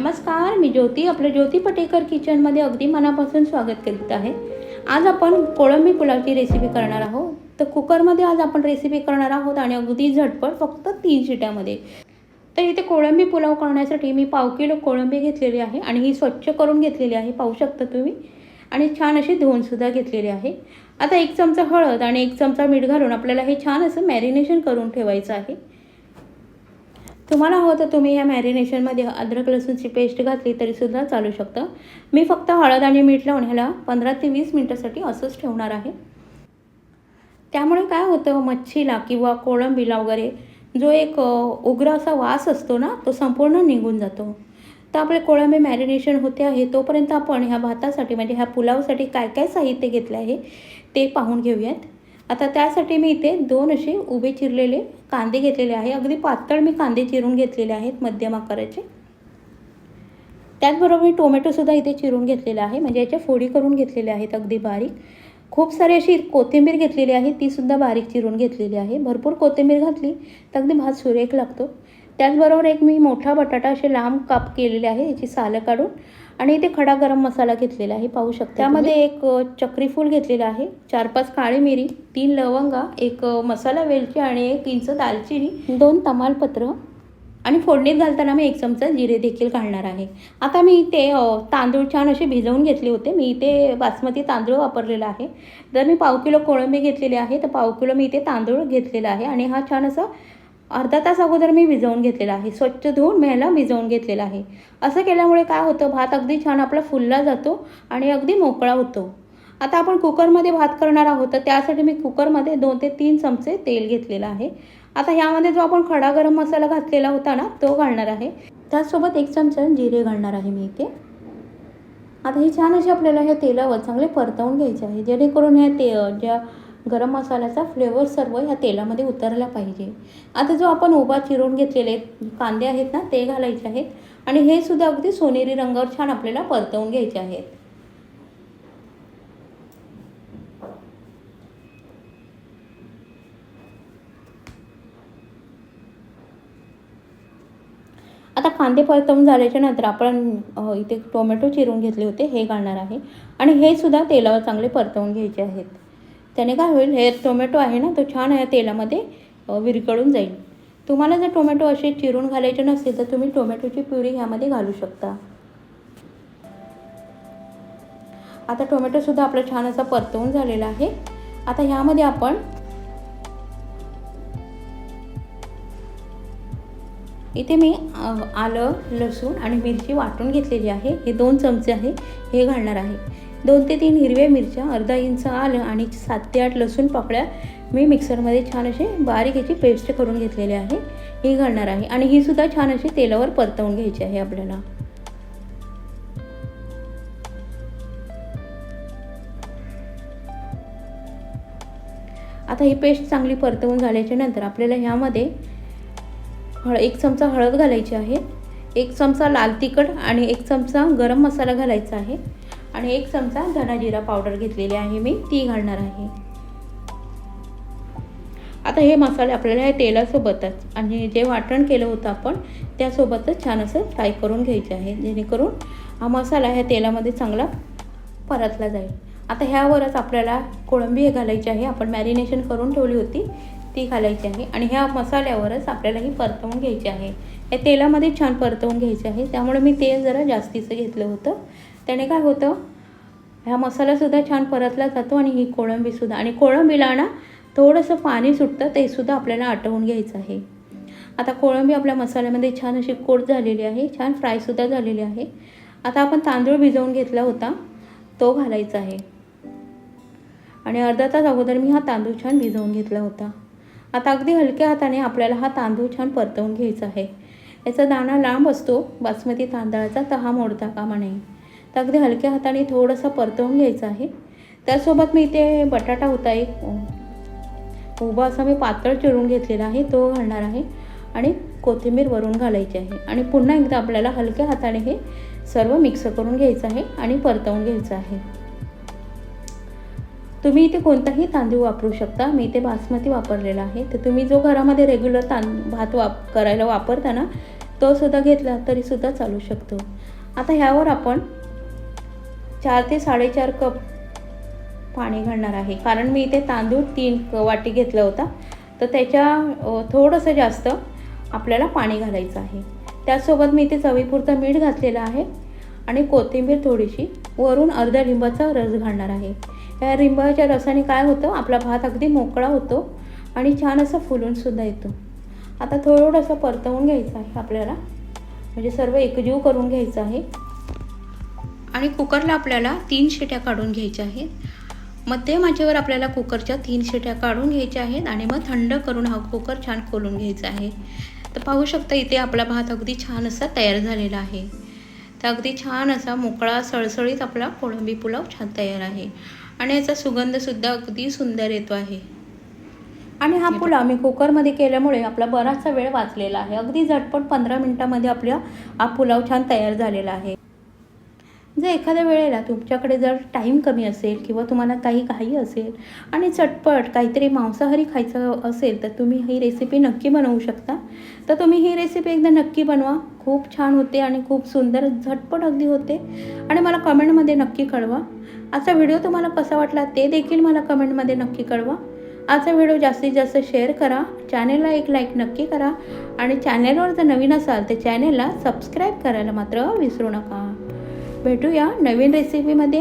नमस्कार मी ज्योती आपलं ज्योती पटेकर किचनमध्ये अगदी मनापासून स्वागत करीत आहे. आज आपण कोळंबी पुलावची रेसिपी करणार आहोत. तर कुकरमध्ये आज आपण रेसिपी करणार आहोत आणि अगदी झटपट फक्त तीन शिट्यामध्ये. तर इथे कोळंबी पुलाव करण्यासाठी मी पाव किलो कोळंबी घेतलेली आहे आणि ही स्वच्छ करून घेतलेली आहे पाहू शकता तुम्ही. आणि छान अशी धुवूनसुद्धा घेतलेली आहे. आता एक चमचा हळद आणि एक चमचा मीठ घालून आपल्याला हे छान असं मॅरिनेशन करून ठेवायचं आहे. तुम्हाला हवं तर तुम्ही या मॅरिनेशनमध्ये अद्रक लसूणची पेस्ट घातली तरीसुद्धा चालू शकतं. मी फक्त हळद आणि मीठ लावून ह्याला पंधरा ते वीस मिनटासाठी असंच ठेवणार आहे. त्यामुळे काय होतं मच्छीला किंवा कोळंबीला वगैरे जो एक उग्र असा वास असतो ना तो संपूर्ण निघून जातो. तर आपले कोळंबी मॅरिनेशन होते आहे तोपर्यंत आपण ह्या भातासाठी म्हणजे ह्या पुलावसाठी काय काय साहित्य घेतलं आहे ते पाहून घेऊयात. आता त्यासाठी मी इथे दोन असे उभे चिरलेले कांदे घेतलेले आहे. अगदी पातळ मी कांदे चिरून घेतलेले आहेत मध्यम आकाराचे. त्याचबरोबर मी टोमॅटोसुद्धा इथे चिरून घेतलेला आहे. म्हणजे याच्या फोडी करून घेतलेल्या आहेत अगदी बारीक. खूप सारी अशी कोथिंबीर घेतलेली आहे तीसुद्धा बारीक चिरून घेतलेली आहे. भरपूर कोथिंबीर घातली तर अगदी भात सुरेख लागतो. त्याचबरोबर एक मी मोठा बटाटा असे लांब काप केलेले आहे याची सालं काढून आणि इथे खडा गरम मसाला घेतलेला आहे पाहू शकता त्यामध्ये एक अ, चक्री फूल घेतलेलं आहे चार पाच काळी मिरी तीन लवंगा एक मसाला वेलची आणि एक इंच दालचिनी. दोन तमालपत्र. आणि फोडणीत घालताना मी एक चमचा जिरे देखील घालणार आहे. आता मी इथे तांदूळ छान असे भिजवून घेतले होते. मी इथे बासमती तांदूळ वापरलेला आहे. जर मी पाव किलो कोळंबी घेतलेली आहे तर पाव किलो मी इथे तांदूळ घेतलेला आहे. आणि हा छान असा अर्धा तास अगोदर मी भिजवून घेतलेला आहे. स्वच्छ धुवून मी ह्याला भिजवून घेतलेला आहे. असं केल्यामुळे काय होतं? भात अगदी छान आपला फुलला जातो आणि अगदी मोकळा होतो. आता आपण कुकरमध्ये भात करणार आहोत तर त्यासाठी मी कुकरमध्ये दोन ते तीन चमचे तेल घेतलेलं आहे. आता ह्यामध्ये जो आपण खडा गरम मसाला घातलेला होता ना तो घालणार आहे. त्याचसोबत एक चमचा जिरे घालणार आहे मी इथे. आता हे छान असे आपल्याला ह्या तेलावर चांगले परतवून घ्यायचे आहे. जेणेकरून ह्या ते ज्या गरम मसाल्याचा फ्लेवर सर्व ह्या तेलामध्ये उतरला पाहिजे. आता जो आपण उभा चिरून घेतलेले कांदे आहेत ना ते घालायचे आहेत. आणि हे सुद्धा अगदी सोनेरी रंगावर छान आपल्याला परतवून घ्यायचे आहेत. आता कांदे परतवून झाल्याच्यानंतर आपण इथे टोमॅटो चिरून घेतले होते हे घालणार आहे. आणि हे सुद्धा तेलावर चांगले परतवून घ्यायचे आहेत. त्याने काय होईल हे टोमॅटो आहे ना तो छान या तेलामध्ये विरकळून जाईल. तुम्हाला जर टोमॅटो असे चिरून घालायचे नसतील तर तुम्ही टोमॅटोची प्युरी ह्यामध्ये घालू शकता. आता टोमॅटोसुद्धा आपला छान असा परतवून झालेला आहे. आता ह्यामध्ये आपण इथे मी आलं लसूण आणि मिरची वाटून घेतलेली आहे. हे दोन चमचे आहे हे घालणार आहे. दोन ते तीन हिरव्या मिरच्या अर्धा इंच आलं आणि सात ते आठ लसूण पाकळ्या मी मिक्सरमध्ये छान असे बारीक याची पेस्ट करून घेतलेली आहे. ही घालणार आहे. आणि ही सुद्धा छान अशी तेलावर परतवून घ्यायची आहे आपल्याला. आता ही पेस्ट चांगली परतवून झाल्याच्यानंतर आपल्याला ह्यामध्ये हळ एक चमचा हळद घालायची आहे. एक चमचा लाल तिखट आणि एक चमचा गरम मसाला घालायचा आहे. आणि एक चमचा धनाजिरा पावडर घेतलेली आहे मी ती घालणार आहे. आता हे मसाले आपल्याला या तेलासोबतच आणि जे वाटण केलं होतं आपण त्यासोबतच छान असं फ्राय करून घ्यायचे आहे. जेणेकरून हा मसाला ह्या तेलामध्ये चांगला परतला जाईल. आता ह्यावरच आपल्याला कोळंबी हे घालायची आहे. आपण मॅरिनेशन करून ठेवली होती ती घालायची आहे. आणि ह्या मसाल्यावरच आपल्याला ही परतवून घ्यायची आहे. या तेलामध्ये छान परतवून घ्यायचे आहे. त्यामुळे मी तेल जरा जास्तीचं घेतलं होतं. त्याने काय होतं ह्या मसालासुद्धा छान परतला जातो आणि ही कोळंबीसुद्धा आणि कोळंबीला ना थोडंसं पाणी सुटतं ते सुद्धा आपल्याला आटवून घ्यायचं आहे. आता कोळंबी आपल्या मसाल्यामध्ये छान अशी कोट झालेली आहे छान फ्रायसुद्धा झालेली आहे. आता आपण तांदूळ भिजवून घेतला होता तो घालायचा आहे. आणि अर्धा तास अगोदर मी हा तांदूळ छान भिजवून घेतला होता. आता अगदी हलक्या हाताने आपल्याला हा तांदूळ छान परतवून घ्यायचा आहे. याचा दाणा लांब असतो बासमती तांदळाचा तर हा मोडता कामा नये. तर अगदी हलक्या हाताने थोडंसं परतवून घ्यायचं आहे. त्यासोबत मी इथे बटाटा होता एक उभा असा मी पातळ चिरून घेतलेला आहे तो घालणार आहे आणि कोथिंबीर वरून घालायची आहे. आणि पुन्हा एकदा आपल्याला हलक्या हाताने हे सर्व मिक्स करून घ्यायचं आहे आणि परतवून घ्यायचं आहे. तुम्ही इथे कोणताही तांदूळ वापरू शकता. मी इथे बासमती वापरलेला आहे. तर तुम्ही जो घरामध्ये रेग्युलर तां भात वाप करायला वापरता ना तो सुद्धा घेतला तरीसुद्धा चालू शकतो. आता ह्यावर आपण चार ते साडेचार कप पाणी घालणार आहे. कारण मी इथे तांदूळ तीन वाटी घेतला होता. तर त्याच्या थोडंसं जास्त आपल्याला पाणी घालायचं आहे. त्याचसोबत मी इथे चवीपुरतं मीठ घातलेलं आहे आणि कोथिंबीर थोडीशी वरून अर्ध्या लिंबाचा रस घालणार आहे. या लिंबाच्या रसाने काय होतं? आपला भात अगदी मोकळा होतो आणि छान असं फुलूनसुद्धा येतो. आता थोडंसं परतवून घ्यायचं आहे आपल्याला. म्हणजे सर्व एकजीव करून घ्यायचं आहे. आणि कुकरला आपल्याला तीन शिट्या काढून घ्यायच्या आहेत. मध्यम आचेवर आपल्याला कुकरच्या तीन शिट्या काढून घ्यायच्या आहेत आणि मग थंड करून हा कुकर छान खोलून घ्यायचा आहे. तर पाहू शकता इथे आपला भात अगदी छान असा तयार झालेला आहे. तर अगदी छान असा मोकळा सळसळीत आपला कोळंबी पुलाव छान तयार आहे. आणि याचा सुगंधसुद्धा अगदी सुंदर येतो आहे. आणि हा पुलाव मी कुकरमध्ये केल्यामुळे आपला बराचसा वेळ वाचलेला आहे. अगदी झटपट पंधरा मिनटामध्ये आपल्या हा पुलाव छान तयार झालेला आहे. जर एखाद्या वेळेला तुमच्याकडे जर टाईम कमी असेल किंवा तुम्हाला काही घाई असेल आणि चटपट काहीतरी मांसाहारी खायचं असेल तर तुम्ही ही रेसिपी नक्की बनवू शकता. तर तुम्ही ही रेसिपी एकदा नक्की बनवा. खूप छान होते आणि खूप सुंदर झटपट अगदी होते. आणि मला कमेंटमध्ये नक्की कळवा. आजचा व्हिडिओ तुम्हाला कसा वाटला ते देखील मला कमेंटमध्ये नक्की कळवा. आजचा व्हिडिओ जास्तीत जास्त शेअर करा. चॅनेलला एक लाईक नक्की करा. आणि चॅनेलवर जर नवीन असाल तर चॅनेलला सबस्क्राईब करायला मात्र विसरू नका. भेटूया नवीन रेसिपीमध्ये